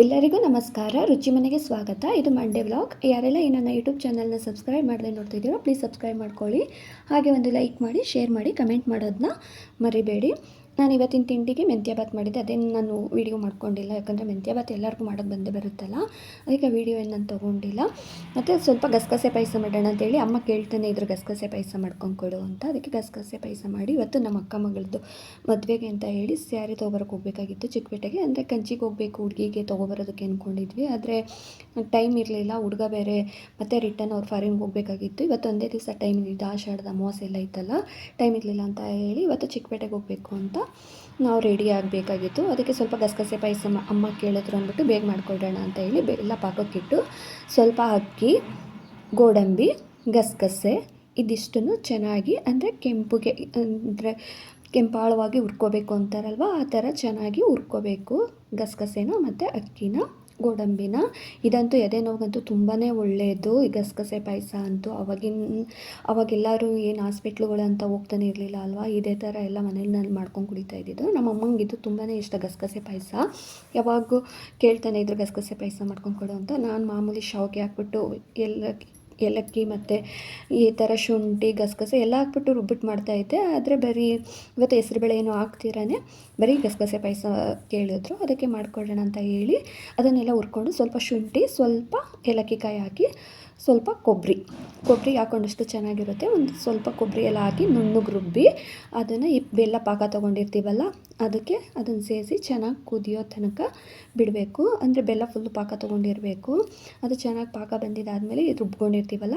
ಎಲ್ಲರಿಗೂ ನಮಸ್ಕಾರ. ರುಚಿ ಮನೆಗೆ ಸ್ವಾಗತ. ಇದು ಮಂಡೇ ವ್ಲಾಗ್ ಯಾರೆಲ್ಲ ಈ ನನ್ನ ಯೂಟ್ಯೂಬ್ ಚಾನಲ್ನ ಸಬ್ಸ್ಕ್ರೈಬ್ ಮಾಡದೆ ನೋಡ್ತಿದ್ದೀರೋ ಪ್ಲೀಸ್ ಸಬ್ಸ್ಕ್ರೈಬ್ ಮಾಡ್ಕೊಳ್ಳಿ. ಹಾಗೆ ಒಂದು ಲೈಕ್ ಮಾಡಿ ಶೇರ್ ಮಾಡಿ ಕಮೆಂಟ್ ಮಾಡೋದನ್ನ ಮರಿಬೇಡಿ. ನಾನು ಇವತ್ತಿನ ತಿಂಡಿಗೆ ಮೆಂತ್ಯ ಬಾತ್ ಮಾಡಿದ್ದೆ. ಅದೇನು ನಾನು ವೀಡಿಯೋ ಮಾಡ್ಕೊಂಡಿಲ್ಲ, ಯಾಕಂದರೆ ಮೆಂತ್ಯ ಬಾತ್ ಎಲ್ಲರಿಗೂ ಮಾಡೋದು ಬಂದೇ ಬರುತ್ತಲ್ಲ. ಅದಕ್ಕೆ ವೀಡಿಯೋ ಏನು ನಾನು ತೊಗೊಂಡಿಲ್ಲ. ಮತ್ತು ಸ್ವಲ್ಪ ಗಸಗಸೆ ಪಾಯಸ ಮಾಡೋಣ ಅಂತೇಳಿ ಅಮ್ಮ ಕೇಳ್ತಾನೆ ಇದ್ರು, ಗಸಗಸೆ ಪಾಯಸ ಮಾಡ್ಕೊಂಡು ಕೊಡು ಅಂತ. ಅದಕ್ಕೆ ಗಸಗಸೆ ಪಾಯಸ ಮಾಡಿ ಇವತ್ತು ನಮ್ಮ ಅಕ್ಕ ಮಗಳದ್ದು ಮದುವೆಗೆ ಅಂತ ಹೇಳಿ ಸ್ಯಾರಿ ತೊಗೊಬರಕ್ಕೆ ಹೋಗಬೇಕಾಗಿತ್ತು ಚಿಕ್ಕಪೇಟೆಗೆ ಅಂದರೆ ಕಂಚಿಗೆ ಹೋಗಬೇಕು, ಹುಡುಗಿಗೆ ತೊಗೊಬರೋದಕ್ಕೆ ಅಂದ್ಕೊಂಡಿದ್ವಿ ಆದರೆ ಟೈಮ್ ಇರಲಿಲ್ಲ, ಹುಡುಗ ಬೇರೆ ಮತ್ತೆ ರಿಟರ್ನ್ ಅವ್ರು ಫಾರಿನ್ಗೆ ಹೋಗಬೇಕಾಗಿತ್ತು. ಇವತ್ತು ಒಂದೇ ದಿವಸ ಟೈಮ್ ಇದ್ದು ಆಷಾಢದ ಅಮಾವಾಸ್ಯೆ ಎಲ್ಲ ಇತ್ತಲ್ಲ, ಟೈಮ್ ಇರಲಿಲ್ಲ ಅಂತ ಹೇಳಿ ಇವತ್ತು ಚಿಕ್ಕಪೇಟೆಗೆ ಹೋಗಬೇಕು ಅಂತ ನಾವು ರೆಡಿ ಆಗಬೇಕಾಗಿತ್ತು. ಅದಕ್ಕೆ ಸ್ವಲ್ಪ ಗಸಗಸೆ ಪಾಯಸ ಅಮ್ಮ ಕೇಳಿದ್ರು ಅಂದ್ಬಿಟ್ಟು ಬೇಗ ಮಾಡಿಕೊಳ್ಳೋಣ ಅಂತ ಹೇಳಿ ಬೆಲ್ಲ ಪಾಕಕ್ಕಿಟ್ಟು ಸ್ವಲ್ಪ ಅಕ್ಕಿ, ಗೋಡಂಬಿ, ಗಸಗಸೆ, ಇದಿಷ್ಟನ್ನು ಚೆನ್ನಾಗಿ ಅಂದರೆ ಕೆಂಪುಗೆ, ಅಂದರೆ ಕೆಂಪಾಳವಾಗಿ ಹುರ್ಕೋಬೇಕು ಅಂತಾರಲ್ವ? ಆ ಥರ ಚೆನ್ನಾಗಿ ಹುರ್ಕೋಬೇಕು ಗಸಗಸೆನ ಮತ್ತು ಅಕ್ಕಿನ. ಗೋಡಂಬಿನ. ಇದಂತೂ ಎದೆ ನೋವಂತೂ ತುಂಬಾ ಒಳ್ಳೆಯದು ಈ ಗಸಗಸೆ ಪಾಯಸ ಅಂತೂ ಅವಾಗಿನ, ಅವಾಗೆಲ್ಲರೂ ಏನು ಹಾಸ್ಪಿಟ್ಲುಗಳು ಅಂತ ಹೋಗ್ತಾನೆ ಇರಲಿಲ್ಲ ಅಲ್ವಾ? ಇದೇ ಥರ ಎಲ್ಲ ಮನೇಲಿ ನಾನು ಮಾಡ್ಕೊಂಡು ಕುಡಿತಾ ಇದ್ದಿದ್ದು. ನಮ್ಮ ಅಮ್ಮಂಗೆ ಇದು ತುಂಬಾ ಇಷ್ಟ ಗಸಗಸೆ ಪಾಯಸ. ಯಾವಾಗೂ ಕೇಳ್ತಾನೆ ಇದ್ರು ಗಸಗಸೆ ಪಾಯಸ ಮಾಡ್ಕೊಂಡು ಕೊಡು ಅಂತ. ನಾನು ಮಾಮೂಲಿ ಶಾವಿಗೆ ಹಾಕ್ಬಿಟ್ಟು ಎಲ್ಲ ಏಲಕ್ಕಿ ಮತ್ತು ಈ ಥರ ಶುಂಠಿ, ಗಸಗಸೆ ಎಲ್ಲ ಹಾಕ್ಬಿಟ್ಟು ರುಬ್ಬಿಟ್ಟು ಮಾಡ್ತಾಯಿದ್ದೆ ಆದರೆ ಬರೀ ಇವತ್ತು ಹೆಸ್ರುಬೇಳೆ ಏನು ಹಾಕ್ತಿರಾನೆ. ಬರೀ ಗಸಗಸೆ ಪಾಯಸ ಕೇಳಿದ್ರು. ಅದಕ್ಕೆ ಮಾಡ್ಕೊಳ್ಳೋಣ ಅಂತ ಹೇಳಿ ಅದನ್ನೆಲ್ಲ ಹುರ್ಕೊಂಡು ಸ್ವಲ್ಪ ಶುಂಠಿ, ಸ್ವಲ್ಪ ಏಲಕ್ಕಿ ಕಾಯಿ ಹಾಕಿ ಸ್ವಲ್ಪ ಕೊಬ್ಬರಿ. ಕೊಬ್ಬರಿ ಹಾಕೊಂಡಷ್ಟು ಚೆನ್ನಾಗಿರುತ್ತೆ. ಒಂದು ಸ್ವಲ್ಪ ಕೊಬ್ಬರಿ ಎಲ್ಲ ಹಾಕಿ ನುಣ್ಣಗೆ ರುಬ್ಬಿ ಅದನ್ನು ಈ ಬೆಲ್ಲ ಪಾಕ ತೊಗೊಂಡಿರ್ತೀವಲ್ಲ, ಅದಕ್ಕೆ ಅದನ್ನು ಸೇರಿಸಿ ಚೆನ್ನಾಗಿ ಕುದಿಯೋ ತನಕ ಬಿಡಬೇಕು. ಅಂದರೆ ಬೆಲ್ಲ ಫುಲ್ಲು ಪಾಕ ತೊಗೊಂಡಿರಬೇಕು. ಅದು ಚೆನ್ನಾಗಿ ಪಾಕ ಬಂದಿದ್ದಾದಮೇಲೆ ಇದು ರುಬ್ಕೊಂಡಿರ್ತೀವಲ್ಲ,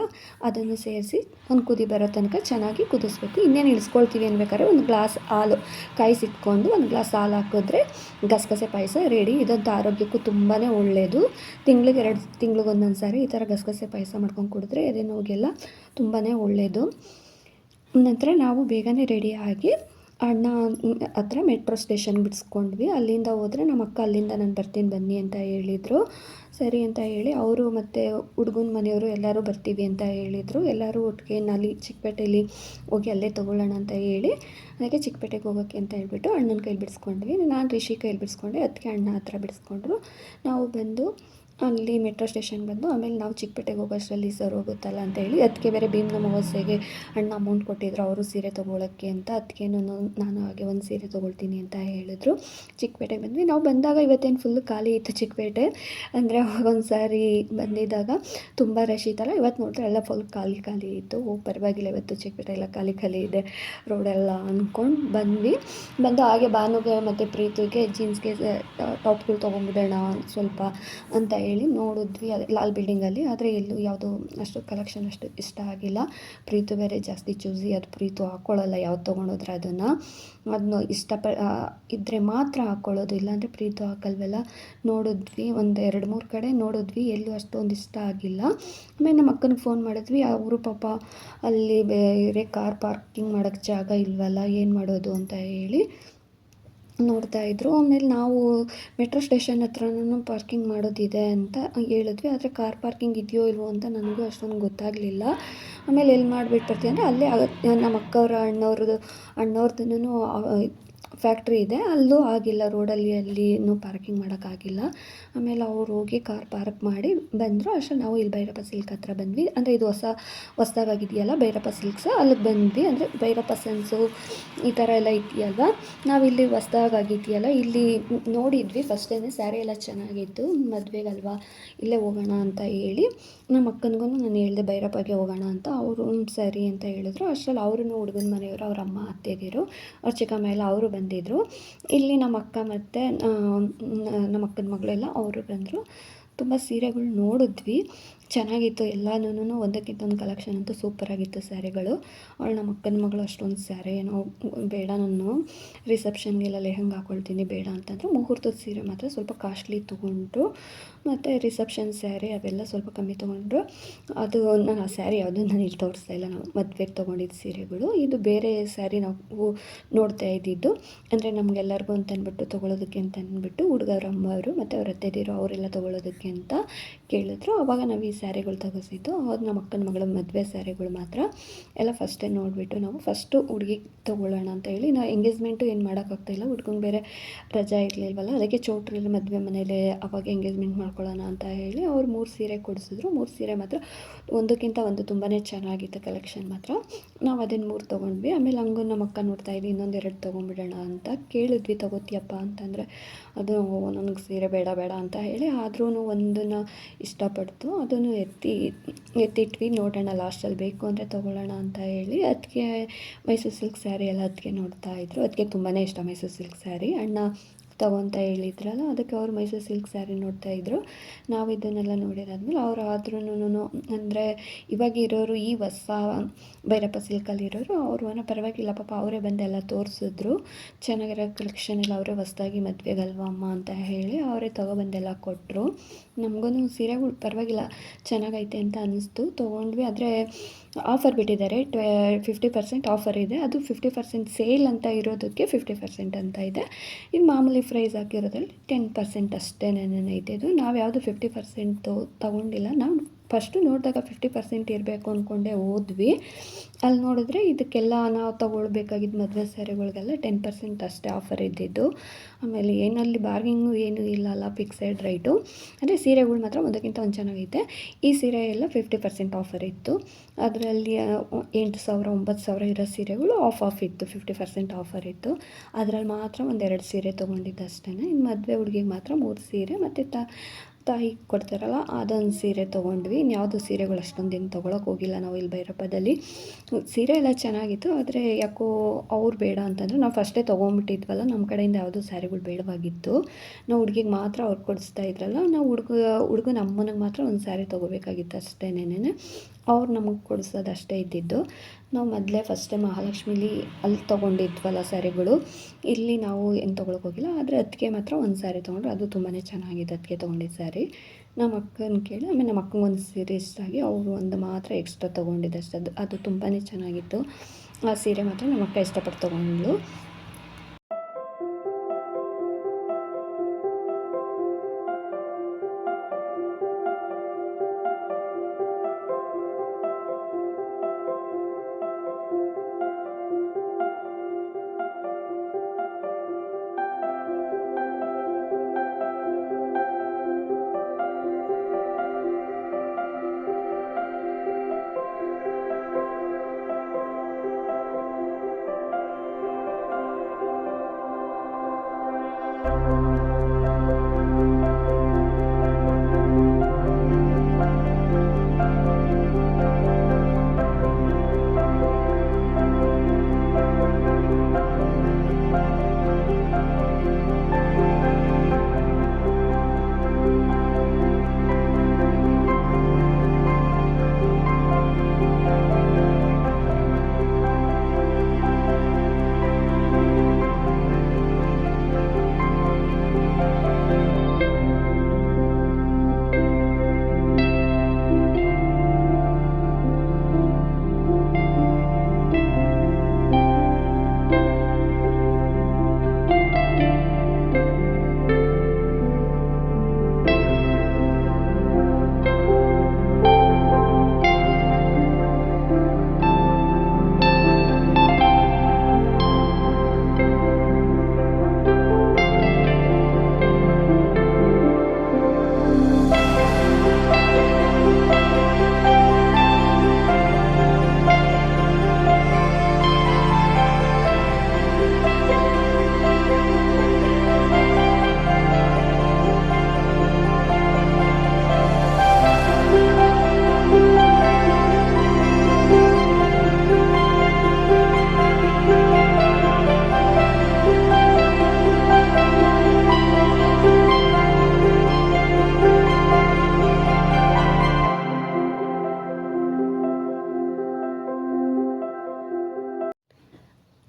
ಅದನ್ನು ಸೇರಿಸಿ ಒಂದು ಕುದಿ ಬರೋ ತನಕ ಚೆನ್ನಾಗಿ ಕುದಿಸ್ಬೇಕು. ಇನ್ನೇನು ಇಳಿಸ್ಕೊಳ್ತೀವಿ ಅನ್ಬೇಕಾದ್ರೆ ಒಂದು ಗ್ಲಾಸ್ ಹಾಲು ಕಾಯಿಸಿಟ್ಕೊಂಡು ಒಂದು ಗ್ಲಾಸ್ ಹಾಲು ಹಾಕಿದ್ರೆ ಗಸಗಸೆ ಪಾಯಸ ರೆಡಿ. ಇದಂತ ಆರೋಗ್ಯಕ್ಕೂ ತುಂಬಾ ಒಳ್ಳೆಯದು ತಿಂಗ್ಳಿಗೆ ಎರಡು, ತಿಂಗ್ಳಿಗೆ ಒಂದೊಂದು ಸಾರಿ ಈ ಥರ ಗಸಗಸೆ ಪಾಯಸ ಮಾಡ್ಕೊಂಡು ಕುಡಿದ್ರೆ ಎದೆ ನೋವಿಗೆಲ್ಲ ತುಂಬಾ ಒಳ್ಳೆಯದು ನಂತರ ನಾವು ಬೇಗನೆ ರೆಡಿಯಾಗಿ ಅಣ್ಣ, ಹತ್ರ ಮೆಟ್ರೋ ಸ್ಟೇಷನ್ ಬಿಡಿಸ್ಕೊಂಡ್ವಿ. ಅಲ್ಲಿಂದ ಹೋದರೆ ನಮ್ಮ ಅಕ್ಕ ಅಲ್ಲಿಂದ ನಾನು ಬರ್ತೀನಿ, ಬನ್ನಿ ಅಂತ ಹೇಳಿದರು. ಸರಿ ಅಂತ ಹೇಳಿ ಅವರು ಮತ್ತು ಹುಡುಗನ ಮನೆಯವರು ಎಲ್ಲರೂ ಬರ್ತೀವಿ ಅಂತ ಹೇಳಿದರು. ಎಲ್ಲರೂ ಒಟ್ಟಿಗೆ ಅಲ್ಲಿ ಚಿಕ್ಕಪೇಟೆಯಲ್ಲಿ ಹೋಗಿ ಅಲ್ಲೇ ತೊಗೊಳ್ಳೋಣ ಅಂತ ಹೇಳಿ ಅದಕ್ಕೆ ಚಿಕ್ಕಪೇಟೆಗೆ ಹೋಗೋಕ್ಕೆ ಅಂತ ಹೇಳ್ಬಿಟ್ಟು ಅಣ್ಣನ ಕೈಲಿ ಬಿಡಿಸ್ಕೊಂಡ್ವಿ. ನಾನು ರಿಷಿ ಕೈಲಿ ಬಿಡಿಸ್ಕೊಂಡೆ, ಅದಕ್ಕೆ ಅಣ್ಣ ಹತ್ರ ಬಿಡಿಸ್ಕೊಂಡ್ರು. ನಾವು ಬಂದು ಅಲ್ಲಿ ಮೆಟ್ರೋ ಸ್ಟೇಷನ್ ಬಂದು ಆಮೇಲೆ ನಾವು ಚಿಕ್ಕಪೇಟೆಗೆ ಹೋಗೋಷ್ಟರಲ್ಲಿ ಸರ್ ಹೋಗುತ್ತಲ್ಲ ಅಂತ ಹೇಳಿ ಅದಕ್ಕೆ ಬೇರೆ ಭೀಮ್ನ ಅಮಾವಾಸ್ಯೆಗೆ ಅಣ್ಣ ಅಮೌಂಟ್ ಕೊಟ್ಟಿದ್ರು, ಅವರು ಸೀರೆ ತೊಗೊಳಕ್ಕೆ ಅಂತ. ಅದಕ್ಕೆ ನಾನು ನಾನು ಹಾಗೆ ಒಂದು ಸೀರೆ ತೊಗೊಳ್ತೀನಿ ಅಂತ ಹೇಳಿದ್ರು. ಚಿಕ್ಕಪೇಟೆಗೆ ಬಂದ್ವಿ. ನಾವು ಬಂದಾಗ ಇವತ್ತೇನು ಫುಲ್ ಖಾಲಿ ಇತ್ತು ಚಿಕ್ಕಪೇಟೆ. ಅಂದರೆ ಒಂದು ಸಾರಿ ಬಂದಿದ್ದಾಗ ತುಂಬ ರಶ್ ಇತ್ತಲ್ಲ. ಇವತ್ತು ನೋಡಿದ್ರೆ ಎಲ್ಲ ಫುಲ್ ಖಾಲಿ ಖಾಲಿ ಇತ್ತು. ಪರವಾಗಿಲ್ಲ ಇವತ್ತು ಚಿಕ್ಕಪೇಟೆ ಎಲ್ಲ ಖಾಲಿ ಖಾಲಿ ಇದೆ. ರೋಡೆಲ್ಲ ಅಂದ್ಕೊಂಡು ಬಂದ್ವಿ. ಬಂದು ಹಾಗೆ ಭಾನುಗೆ ಮತ್ತು ಪ್ರೀತಿಗೆ ಜೀನ್ಸ್ಗೆ ಟಾಪ್ಗಳು ತೊಗೊಂಡ್ಬಿಡೋಣ ಸ್ವಲ್ಪ ಅಂತ ನೋಡಿದ್ವಿ. ಅದೇ ಲಾಲ್ ಬಿಲ್ಡಿಂಗಲ್ಲಿ ಆದರೆ ಎಲ್ಲೂ ಯಾವುದು ಅಷ್ಟು ಕಲೆಕ್ಷನ್ ಅಷ್ಟು ಇಷ್ಟ ಆಗಿಲ್ಲ. ಪ್ರೀತು ಬೇರೆ ಜಾಸ್ತಿ ಚೂಸಿ ಅದು ಪ್ರೀತು ಹಾಕ್ಕೊಳ್ಳಲ್ಲ ಯಾವ್ದು ತೊಗೊಂಡೋದ್ರೆ ಅದನ್ನು. ಅದನ್ನು ಇಷ್ಟಪ ಇದ್ದರೆ ಮಾತ್ರ ಹಾಕ್ಕೊಳ್ಳೋದು ಇಲ್ಲಾಂದರೆ ಪ್ರೀತು ಹಾಕಲ್ವಲ್ಲ? ನೋಡಿದ್ವಿ. ಒಂದು ಎರಡು ಮೂರು ಕಡೆ ನೋಡಿದ್ವಿ. ಎಲ್ಲೂ ಅಷ್ಟೊಂದು ಇಷ್ಟ ಆಗಿಲ್ಲ. ಆಮೇಲೆ ನಮ್ಮ ಅಕ್ಕನಿಗೆ ಫೋನ್ ಮಾಡಿದ್ವಿ. ಅವರು ಪಾಪ ಅಲ್ಲಿ ಬೇರೆ ಕಾರ್ ಪಾರ್ಕಿಂಗ್ ಮಾಡೋಕ್ಕೆ ಜಾಗ ಇಲ್ವಲ್ಲ? ಏನು ಮಾಡೋದು ಅಂತ ಹೇಳಿ. ನೋಡ್ತಾ ಇದ್ರು. ಆಮೇಲೆ ನಾವು ಮೆಟ್ರೋ ಸ್ಟೇಷನ್ ಹತ್ರನೂ ಪಾರ್ಕಿಂಗ್ ಮಾಡೋದಿದೆ ಅಂತ ಹೇಳಿದ್ವಿ. ಆದರೆ ಕಾರ್ ಪಾರ್ಕಿಂಗ್ ಇದೆಯೋ ಇಲ್ವೋ ಅಂತ ನನಗೂ ಅಷ್ಟೊಂದು ಗೊತ್ತಾಗಲಿಲ್ಲ. ಆಮೇಲೆ ಎಲ್ಲಿ ಮಾಡಿಬಿಟ್ಟಿರ್ತೀವಿ ಅಂದರೆ ಅಲ್ಲೇ ನಮ್ಮ ಅಕ್ಕವ್ರ ಅಣ್ಣವ್ರದ್ದು ಅಣ್ಣವ್ರದ್ದು ಫ್ಯಾಕ್ಟ್ರಿ ಇದೆ. ಅಲ್ಲೂ ಆಗಿಲ್ಲ. ರೋಡಲ್ಲಿ ಅಲ್ಲಿನೂ ಪಾರ್ಕಿಂಗ್ ಮಾಡೋಕ್ಕಾಗಿಲ್ಲ ಆಮೇಲೆ ಅವ್ರು ಹೋಗಿ ಕಾರ್ ಪಾರ್ಕ್ ಮಾಡಿ ಬಂದರು. ಅಷ್ಟರಲ್ಲಿ ನಾವು ಇಲ್ಲಿ ಭೈರಪ್ಪ ಸಿಲ್ಕ್ ಹತ್ರ ಬಂದ್ವಿ. ಅಂದರೆ ಇದು ಹೊಸ ಹೊಸ್ದಾಗಿದೆಯಲ್ಲ ಭೈರಪ್ಪ ಸಿಲ್ಕ್ಸ್ ಅಲ್ಲಿಗೆ ಬಂದ್ವಿ. ಅಂದರೆ ಭೈರಪ್ಪ ಸೆನ್ಸು ಈ ಥರ ಎಲ್ಲ ಇದೆಯಲ್ವ? ನಾವಿಲ್ಲಿ ಹೊಸ್ದಾಗಿದೆಯಲ್ಲ. ಇಲ್ಲಿ ನೋಡಿದ್ವಿ. ಫಸ್ಟ್ ಸ್ಯಾರಿ ಎಲ್ಲ ಚೆನ್ನಾಗಿತ್ತು. ಮದುವೆಗಲ್ವಾ? ಇಲ್ಲೇ ಹೋಗೋಣ ಅಂತ ಹೇಳಿ. ನಮ್ಮ ಅಕ್ಕನಿಗೂ ನಾನು ಹೇಳಿದೆ ಭೈರಪ್ಪಗೆ ಹೋಗೋಣ ಅಂತ. ಅವರು "ಹ್ಮ್, ಸರಿ ಅಂತ ಹೇಳಿದ್ರು. ಅಷ್ಟರಲ್ಲಿ ಅವ್ರೂ ಹುಡುಗನ ಮನೆಯವರು ಅವ್ರ ಅಮ್ಮ ಅತ್ತೆಗಿರು ಅವ್ರ ಚಿಕ್ಕಮ್ಮ ಎಲ್ಲ ಅವರು ಬಂದಿದ್ದರು ಇಲ್ಲಿ ನಮ್ಮ ಅಕ್ಕ ಮತ್ತು ನಮ್ಮ ಅಕ್ಕನ ಮಗಳೆಲ್ಲ ಅವರು ಬಂದರು. ತುಂಬ ಸೀರೆಗಳು ನೋಡಿದ್ವಿ. ಚೆನ್ನಾಗಿತ್ತು ಎಲ್ಲನೂ ಒಂದಕ್ಕಿಂತ ಒಂದು ಕಲೆಕ್ಷನ್ ಅಂತೂ ಸೂಪರಾಗಿತ್ತು ಸ್ಯಾರಿಗಳು. ಅವಳು ನಮ್ಮ ಅಕ್ಕನ ಮಗಳು ಅಷ್ಟೊಂದು ಸ್ಯಾರಿ ಏನೋ ಬೇಡ ನಾನು ರಿಸೆಪ್ಷನ್ಗೆಲ್ಲ ಲೆಹಂಗ್ ಹಾಕ್ಕೊಳ್ತೀನಿ ಬೇಡ ಅಂತಂದರೆ ಮುಹೂರ್ತದ ಸೀರೆ ಮಾತ್ರ ಸ್ವಲ್ಪ ಕಾಸ್ಟ್ಲಿ ತೊಗೊಂಡ್ರು. ಮತ್ತು ರಿಸೆಪ್ಷನ್ ಸ್ಯಾರಿ ಅವೆಲ್ಲ ಸ್ವಲ್ಪ ಕಮ್ಮಿ ತೊಗೊಂಡ್ರು. ಅದು ನಾನು ಆ ಸ್ಯಾರಿ ಯಾವುದೂ ನಾನು ಇಲ್ಲಿ ತೋರಿಸ್ತಾ ಇಲ್ಲ, ನಾವು ಮದುವೆಗೆ ತೊಗೊಂಡಿದ್ದ ಸೀರೆಗಳು. ಇದು ಬೇರೆ ಸ್ಯಾರಿ ನಾವು ನೋಡ್ತಾ ಇದ್ದಿದ್ದು. ಅಂದರೆ ನಮಗೆಲ್ಲರಿಗೂ ಅಂತ ಅಂದ್ಬಿಟ್ಟು ತೊಗೊಳೋದಕ್ಕೆ ಅಂತ ಅಂದ್ಬಿಟ್ಟು ಹುಡುಗರ ಅಮ್ಮವರು ಮತ್ತು ಅವ್ರ ಅತ್ತೆದಿರು ಅವರೆಲ್ಲ ತೊಗೊಳೋದಕ್ಕೆ ಅಂತ ಕೇಳಿದ್ರು. ಆವಾಗ ನಾವು ಈ ಸ್ಯಾರಿಗಳು ತಗೋಸಿದ್ದು ಅವ್ರು ನಮ್ಮ ಅಕ್ಕನ ಮಗಳ ಮದುವೆ ಸ್ಯಾರಿಗಳು ಮಾತ್ರ. ಎಲ್ಲ ಫಸ್ಟೇ ನೋಡಿಬಿಟ್ಟು ನಾವು ಫಸ್ಟು ಹುಡುಗಿ ತೊಗೊಳ್ಳೋಣ ಅಂತ ಹೇಳಿ ನಾವು ಎಂಗೇಜ್ಮೆಂಟು ಏನು ಮಾಡೋಕ್ಕಾಗ್ತಾಯಿಲ್ಲ ಹುಡ್ಗಂಗೆ ಬೇರೆ ರಜಾ ಇರಲಿಲ್ವಲ್ಲ, ಅದಕ್ಕೆ ಚೌಟ್ರಲ್ಲಿ ಮದುವೆ ಮನೇಲಿ ಅವಾಗ ಎಂಗೇಜ್ಮೆಂಟ್ ಮಾಡ್ಕೊಳ್ಳೋಣ ಅಂತ ಹೇಳಿ ಅವ್ರು ಮೂರು ಸೀರೆ ಕೊಡಿಸಿದ್ರು. ಮೂರು ಸೀರೆ ಮಾತ್ರ ಒಂದಕ್ಕಿಂತ ಒಂದು ತುಂಬಾ ಚೆನ್ನಾಗಿತ್ತು ಕಲೆಕ್ಷನ್ ಮಾತ್ರ. ನಾವು ಅದನ್ನು ಮೂರು ತೊಗೊಂಡ್ವಿ. ಆಮೇಲೆ ಹಂಗೂ ನಮ್ಮ ಅಕ್ಕ ನೋಡ್ತಾ ಇದ್ವಿ ಇನ್ನೊಂದೆರಡು ತೊಗೊಂಡ್ಬಿಡೋಣ ಅಂತ ಕೇಳಿದ್ವಿ, ತಗೋತೀಯಪ್ಪ ಅಂತಂದರೆ, ಅದು ನನಗೆ ಸೀರೆ ಬೇಡ ಬೇಡ ಅಂತ ಹೇಳಿ ಆದ್ರೂ ಒಂದನ್ನು ಇಷ್ಟಪಡ್ತು. ಅದನ್ನು ಎತ್ತಿ, ಎತ್ತಿಟ್ವಿ, ನೋಡೋಣ ಲಾಸ್ಟಲ್ಲಿ ಬೇಕು ಅಂದರೆ ತೊಗೊಳ್ಳೋಣ ಅಂತ ಹೇಳಿ ಅದಕ್ಕೆ ಮೈಸೂರು ಸಿಲ್ಕ್ ಸ್ಯಾರಿ ಎಲ್ಲ ಅದಕ್ಕೆ ನೋಡ್ತಾ ಇದ್ರು. ಅದಕ್ಕೆ ತುಂಬಾ ಇಷ್ಟ ಮೈಸೂರು ಸಿಲ್ಕ್ ಸ್ಯಾರಿ ಅಣ್ಣ ತಗೊಂತ ಹೇಳಿದ್ರಲ್ಲ, ಅದಕ್ಕೆ ಅವರು ಮೈಸೂರು ಸಿಲ್ಕ್ ಸ್ಯಾರಿ ನೋಡ್ತಾ ಇದ್ರು. ನಾವು ಇದನ್ನೆಲ್ಲ ನೋಡಿದಾದ್ಮೇಲೆ ಅವ್ರು ಆದ್ರೂ ಅಂದರೆ ಇವಾಗ ಇರೋರು ಈ ಹೊಸ ಭೈರಪ್ಪ ಸಿಲ್ಕಲ್ಲಿ ಇರೋರು, ಅವರು ಅನ್ನೋ ಪರವಾಗಿಲ್ಲ, ಪಾಪ ಅವರೇ ಬಂದೆಲ್ಲ ತೋರಿಸಿದ್ರು. ಚೆನ್ನಾಗಿರೋ ಕಲೆಕ್ಷನ್ ಎಲ್ಲ ಅವರೇ ಹೊಸದಾಗಿ ಮದುವೆಗಲ್ವ ಅಮ್ಮ ಅಂತ ಹೇಳಿ ಅವರೇ ತೊಗೊಬಂದೆಲ್ಲ ಕೊಟ್ಟರು ನಮಗೂ ಸೀರೆಗಳು ಪರವಾಗಿಲ್ಲ, ಚೆನ್ನಾಗೈತೆ ಅಂತ ಅನ್ನಿಸ್ತು ತೊಗೊಂಡ್ವಿ, ಆದರೆ ಆಫರ್ ಬಿಟ್ಟಿದ್ದಾರೆ. ಟ್ವೆ ಫಿಫ್ಟಿ ಪರ್ಸೆಂಟ್ ಆಫರ್ ಇದೆ. ಅದು ಫಿಫ್ಟಿ ಪರ್ಸೆಂಟ್ ಸೇಲ್ ಅಂತ ಇರೋದಕ್ಕೆ ಫಿಫ್ಟಿ ಪರ್ಸೆಂಟ್ ಅಂತ ಇದೆ. ಇದು ಮಾಮೂಲಿ ಪ್ರೈಸ್ ಹಾಕಿರೋದ್ರಲ್ಲಿ ಟೆನ್ ಪರ್ಸೆಂಟ್ ಅಷ್ಟೇ ಐತೆ ಇದು. ನಾವು ಯಾವುದು ಫಿಫ್ಟಿ ಪರ್ಸೆಂಟು ತೊಗೊಂಡಿಲ್ಲ. ನಾವು ಫಸ್ಟು ನೋಡಿದಾಗ ಫಿಫ್ಟಿ ಪರ್ಸೆಂಟ್ ಇರಬೇಕು ಅಂದ್ಕೊಂಡೆ ಹೋದ್ವಿ. ಅಲ್ಲಿ ನೋಡಿದ್ರೆ ಇದಕ್ಕೆಲ್ಲ ನಾವು ತೊಗೊಳ್ಬೇಕಾಗಿದ್ದು ಮದುವೆ ಸ್ಯಾರಿಗಳಿಗೆಲ್ಲ ಟೆನ್ ಪರ್ಸೆಂಟ್ ಅಷ್ಟೇ ಆಫರ್ ಇದ್ದಿದ್ದು. ಆಮೇಲೆ ಏನಲ್ಲಿ ಬಾರ್ಗಿಂಗು ಏನೂ ಇಲ್ಲ ಅಲ್ಲ ಫಿಕ್ಸೆಡ್ ರೈಟು ಅಂದರೆ ಸೀರೆಗಳು ಮಾತ್ರ ಒಂದಕ್ಕಿಂತ ಒಂದು ಚೆನ್ನಾಗೈತೆ. ಈ ಸೀರೆ ಎಲ್ಲ ಫಿಫ್ಟಿ ಪರ್ಸೆಂಟ್ ಆಫರ್ ಇತ್ತು. ಅದರಲ್ಲಿ ಎಂಟು ಸಾವಿರ, ಒಂಬತ್ತು ಸಾವಿರ ಇರೋ ಸೀರೆಗಳು ಆಫ್ ಆಫ್ ಇತ್ತು ಫಿಫ್ಟಿ ಪರ್ಸೆಂಟ್ ಆಫರ್ ಇತ್ತು. ಅದರಲ್ಲಿ ಮಾತ್ರ ಒಂದೆರಡು ಸೀರೆ ತೊಗೊಂಡಿದ್ದು ಅಷ್ಟೇ ಇನ್ನು ಮದುವೆ ಹುಡುಗಿಗೆ ಮಾತ್ರ ಮೂರು ಸೀರೆ ಮತ್ತು ತ ತಾಯಿ ಕೊಡ್ತಾರಲ್ಲ, ಅದೊಂದು ಸೀರೆ ತೊಗೊಂಡ್ವಿ. ಇನ್ಯಾವುದು ಸೀರೆಗಳು ಅಷ್ಟೊಂದು ಏನು ತೊಗೊಳಕ್ಕೆ ಹೋಗಿಲ್ಲ ನಾವು ಇಲ್ಲಿ ಭೈರಪ್ಪದಲ್ಲಿ. ಸೀರೆ ಎಲ್ಲ ಚೆನ್ನಾಗಿತ್ತು, ಆದರೆ ಯಾಕೋ ಅವ್ರು ಬೇಡ ಅಂತಂದರೆ. ನಾವು ಫಸ್ಟೇ ತೊಗೊಂಬಿಟ್ಟಿದ್ವಲ್ಲ, ನಮ್ಮ ಕಡೆಯಿಂದ ಯಾವುದೂ ಸ್ಯಾರಿಗಳು ಬೇಡವಾಗಿತ್ತು. ನಾವು ಹುಡುಗಿಗೆ ಮಾತ್ರ ಅವ್ರು ಕೊಡಿಸ್ತಾ ಇದ್ರಲ್ಲ, ನಾವು ಹುಡುಗ ಹುಡುಗನ ಅಮ್ಮನಿಗೆ ಮಾತ್ರ ಒಂದು ಸ್ಯಾರಿ ತೊಗೋಬೇಕಾಗಿತ್ತು ಅಷ್ಟೇನೇನೆ ಅವ್ರು ನಮಗೆ ಕೊಡಿಸೋದು ಅಷ್ಟೇ ಇದ್ದಿದ್ದು. ನಾವು ಮೊದಲೇ ಫಸ್ಟೇ ಮಹಾಲಕ್ಷ್ಮೀಲಿ ಅಲ್ಲಿ ತೊಗೊಂಡಿದ್ವಲ್ಲ ಸ್ಯಾರಿಗಳು. ಇಲ್ಲಿ ನಾವು ಏನು ತೊಗೊಳಕ್ಕೆ ಹೋಗಿಲ್ಲ. ಆದರೆ ಅದಕ್ಕೆ ಮಾತ್ರ ಒಂದು ಸ್ಯಾರಿ ತೊಗೊಂಡ್ರು. ಅದು ತುಂಬಾ ಚೆನ್ನಾಗಿದೆ ಅದಕ್ಕೆ ತೊಗೊಂಡಿದ್ದ ಸ್ಯಾರಿ. ನಮ್ಮ ಅಕ್ಕನ ಕೇಳಿ, ಆಮೇಲೆ ನಮ್ಮ ಅಕ್ಕಂಗೆ ಒಂದು ಸೀರೆ ಇಷ್ಟ ಆಗಿ ಅವರು ಒಂದು ಮಾತ್ರ ಎಕ್ಸ್ಟ್ರಾ ತೊಗೊಂಡಿದ್ದು ಅದು ಅದು ತುಂಬಾ ಚೆನ್ನಾಗಿತ್ತು. ಆ ಸೀರೆ ಮಾತ್ರ ನಮ್ಮ ಅಕ್ಕ ಇಷ್ಟಪಟ್ಟು ತೊಗೊಂಡ್ಳು.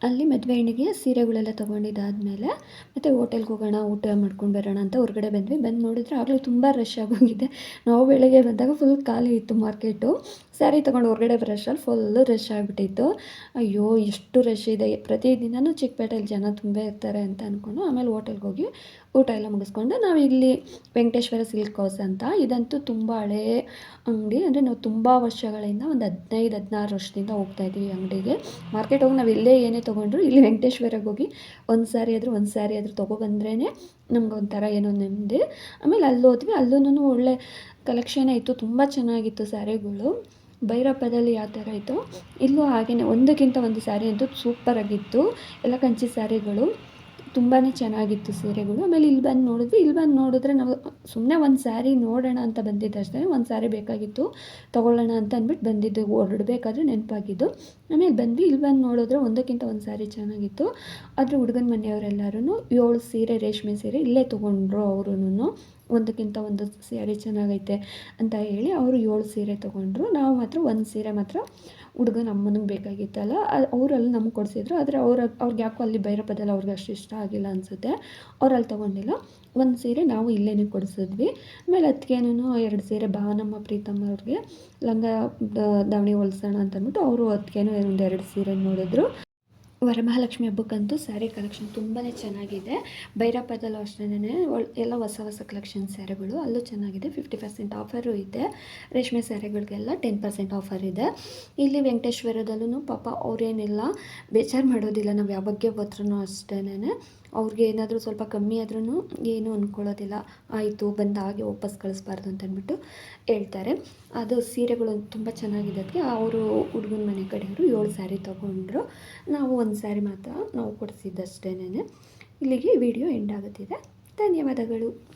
ಅಲ್ಲಿ ಮದುವೆ ಹೆಣ್ಣಿಗೆ ಸೀರೆಗಳೆಲ್ಲ ತೊಗೊಂಡಿದ್ದಾದಮೇಲೆ ಮತ್ತು ಹೋಟೆಲ್ಗೆ ಹೋಗೋಣ, ಊಟ ಮಾಡ್ಕೊಂಡು ಬರೋಣ ಅಂತ ಹೊರಗಡೆ ಬಂದ್ವಿ. ಬಂದು ನೋಡಿದ್ರೆ ಆಗಲೂ ತುಂಬ ರಶ್ ಆಗೋಗಿದೆ. ನಾವು ಬೆಳಗ್ಗೆ ಬಂದಾಗ ಫುಲ್ ಖಾಲಿ ಇತ್ತು ಮಾರ್ಕೆಟು ಸ್ಯಾರಿ ತೊಗೊಂಡು ಹೊರಗಡೆ ಬರೋಷ್ಟ್ರಲ್ಲಿ ಫುಲ್ಲು ರಶ್ ಆಗಿಬಿಟ್ಟಿತ್ತು. ಅಯ್ಯೋ, ಎಷ್ಟು ರಶ್ ಇದೆ. ಪ್ರತಿದಿನವೂ ಚಿಕ್ಕಪೇಟೆಯಲ್ಲಿ ಜನ ತುಂಬ ಇರ್ತಾರೆ ಅಂತ ಅಂದ್ಕೊಂಡು ಆಮೇಲೆ ಹೋಟೆಲ್ಗೆ ಹೋಗಿ ಊಟ ಎಲ್ಲ ಮುಗಿಸ್ಕೊಂಡು ನಾವು ಇಲ್ಲಿ ವೆಂಕಟೇಶ್ವರ ಸಿಲ್ಕ್ ಹೌಸ್ ಅಂತ. ಇದಂತೂ ತುಂಬ ಹಳೇ ಅಂಗಡಿ. ಅಂದರೆ ನಾವು ತುಂಬ ವರ್ಷಗಳಿಂದ ಒಂದು ಹದಿನೈದು, ಹದಿನಾರು ವರ್ಷದಿಂದ ಹೋಗ್ತಾ ಇದ್ದೀವಿ ಅಂಗಡಿಗೆ. ಮಾರ್ಕೆಟ್ ಹೋಗಿ ನಾವು ಇಲ್ಲೇ ಏನೇ ತೊಗೊಂಡ್ರು, ಇಲ್ಲಿ ವೆಂಕಟೇಶ್ವರಗೆ ಹೋಗಿ ಒಂದು ಸಾರಿ ಆದರೂ ಒಂದು ಸಾರಿ ಆದರೂ ತೊಗೊಬಂದ್ರೇ ನಮ್ಗೆ ಒಂಥರ ಏನೋ ನೆಮ್ಮದಿ. ಆಮೇಲೆ ಅಲ್ಲಿ ಹೋದ್ವಿ ಅಲ್ಲೂ ಒಳ್ಳೆ ಕಲೆಕ್ಷನ್ ಇತ್ತು, ತುಂಬ ಚೆನ್ನಾಗಿತ್ತು ಸ್ಯಾರಿಗಳು ಭೈರಪ್ಪದಲ್ಲಿ ಯಾವ ಥರ ಇತ್ತು? ಇಲ್ಲೂ ಹಾಗೆಯೇ ಒಂದಕ್ಕಿಂತ ಒಂದು ಸ್ಯಾರಿ ಅಂತೂ ಸೂಪರಾಗಿತ್ತು ಎಲ್ಲ ಕಂಚಿ ಸ್ಯಾರಿಗಳು ತುಂಬಾ ಚೆನ್ನಾಗಿತ್ತು ಸೀರೆಗಳು. ಆಮೇಲೆ ಇಲ್ಲಿ ಬಂದು ನೋಡಿದ್ವಿ ಇಲ್ಲಿ ಬಂದು ನೋಡಿದ್ರೆ ನಾವು ಸುಮ್ಮನೆ ಒಂದು ಸ್ಯಾರಿ ನೋಡೋಣ ಅಂತ ಬಂದಿದ್ದು ಅಷ್ಟೇ, ಒಂದು ಸ್ಯಾರಿ ಬೇಕಾಗಿತ್ತು ತೊಗೊಳ್ಳೋಣ ಅಂತ ಅಂದ್ಬಿಟ್ಟು ಬಂದಿದ್ದು. ಹೊರಡಬೇಕಾದ್ರೆ ನೆನಪಾಗಿದ್ದು. ಆಮೇಲೆ ಬಂದ್ವಿ, ಇಲ್ಲಿ ಬಂದು ನೋಡಿದ್ರೆ ಒಂದಕ್ಕಿಂತ ಒಂದು ಸ್ಯಾರಿ ಚೆನ್ನಾಗಿತ್ತು. ಆದರೆ ಹುಡುಗನ ಮನೆಯವರೆಲ್ಲರೂ ಏಳು ಸೀರೆ, ರೇಷ್ಮೆ ಸೀರೆ ಇಲ್ಲೇ ತೊಗೊಂಡ್ರು ಅವ್ರೂ ಒಂದಕ್ಕಿಂತ ಒಂದು ಸ್ಯಾರಿ ಚೆನ್ನಾಗೈತೆ ಅಂತ ಹೇಳಿ ಅವರು ಏಳು ಸೀರೆ ತೊಗೊಂಡ್ರು. ನಾವು ಮಾತ್ರ ಒಂದು ಸೀರೆ ಮಾತ್ರ ಹುಡುಗನ ಅಮ್ಮನಿಗೆ ಬೇಕಾಗಿತ್ತಲ್ಲ ಅವರು ಅಲ್ಲಿ ನಮ್ಗೆ ಕೊಡಿಸಿದ್ರು. ಆದರೆ ಅವ್ರು ಅವ್ರಿಗೆ ಯಾಕೋ ಅಲ್ಲಿ ಭೈರಪ್ಪದಲ್ಲಿ ಅವ್ರಿಗೆ ಅಷ್ಟು ಇಷ್ಟ ಆಗಿಲ್ಲ ಅನಿಸುತ್ತೆ. ಅವ್ರು ಅಲ್ಲಿ ತೊಗೊಂಡಿಲ್ಲ. ಒಂದು ಸೀರೆ ನಾವು ಇಲ್ಲೇ ಕೊಡಿಸಿದ್ವಿ. ಆಮೇಲೆ ಅದಕ್ಕೇನೂ ಎರಡು ಸೀರೆ ಭಾವನಮ್ಮ, ಪ್ರೀತಮ್ಮ ಅವ್ರಿಗೆ ಲಂಗ ದಾವಣಿ ಹೊಲ್ಸೋಣ ಅಂತಂದ್ಬಿಟ್ಟು ಅವರು ಅದಕ್ಕೇನೋ ಒಂದು ಎರಡು ಸೀರೆ ನೋಡಿದ್ರು. ವರಮಹಾಲಕ್ಷ್ಮಿ ಹಬ್ಬಕ್ಕಂತೂ ಸ್ಯಾರಿ ಕಲೆಕ್ಷನ್ ತುಂಬಾ ಚೆನ್ನಾಗಿದೆ. ಭೈರಪ್ಪದಲ್ಲೂ ಅಷ್ಟೇ ಎಲ್ಲ ಹೊಸ ಹೊಸ ಕಲೆಕ್ಷನ್ ಸ್ಯಾರಿಗಳು ಅಲ್ಲೂ ಚೆನ್ನಾಗಿದೆ. ಫಿಫ್ಟಿ ಪರ್ಸೆಂಟ್ ಆಫರು ಇದೆ. ರೇಷ್ಮೆ ಸ್ಯಾರಿಗಳಿಗೆಲ್ಲ ಟೆನ್ ಪರ್ಸೆಂಟ್ ಆಫರ್ ಇದೆ. ಇಲ್ಲಿ ವೆಂಕಟೇಶ್ವರದಲ್ಲೂ ಪಾಪ ಅವರೇನೆಲ್ಲ, ಬೇಜಾರು ಮಾಡೋದಿಲ್ಲ. ನಾವು ಯಾವಾಗೆ ಹೋದ್ರೂ ಅಷ್ಟೇನೆ. ಅವ್ರಿಗೆ ಏನಾದರೂ ಸ್ವಲ್ಪ ಕಮ್ಮಿ ಆದ್ರೂ ಏನು ಅಂದ್ಕೊಳ್ಳೋದಿಲ್ಲ ಆಯಿತು, ಬಂದ ಹಾಗೆ ವಾಪಸ್ ಕಳಿಸ್ಬಾರ್ದು ಅಂತ ಅಂದ್ಬಿಟ್ಟು ಹೇಳ್ತಾರೆ. ಅದು ಸೀರೆಗಳು ತುಂಬ ಚೆನ್ನಾಗಿದೆ ಅದಕ್ಕೆ. ಅವರು ಹುಡುಗನ ಮನೆ ಕಡೆಯವರು ಏಳು ಸ್ಯಾರಿ ತೊಗೊಂಡ್ರು. ನಾವು ಒಂದು ಸ್ಯಾರಿ ಮಾತ್ರ ನಾವು ಕೊಡಿಸಿದ್ದಷ್ಟೇನೆ. ಇಲ್ಲಿಗೆ ವಿಡಿಯೋ ಎಂಡ್ ಆಗುತ್ತಿದೆ. ಧನ್ಯವಾದಗಳು.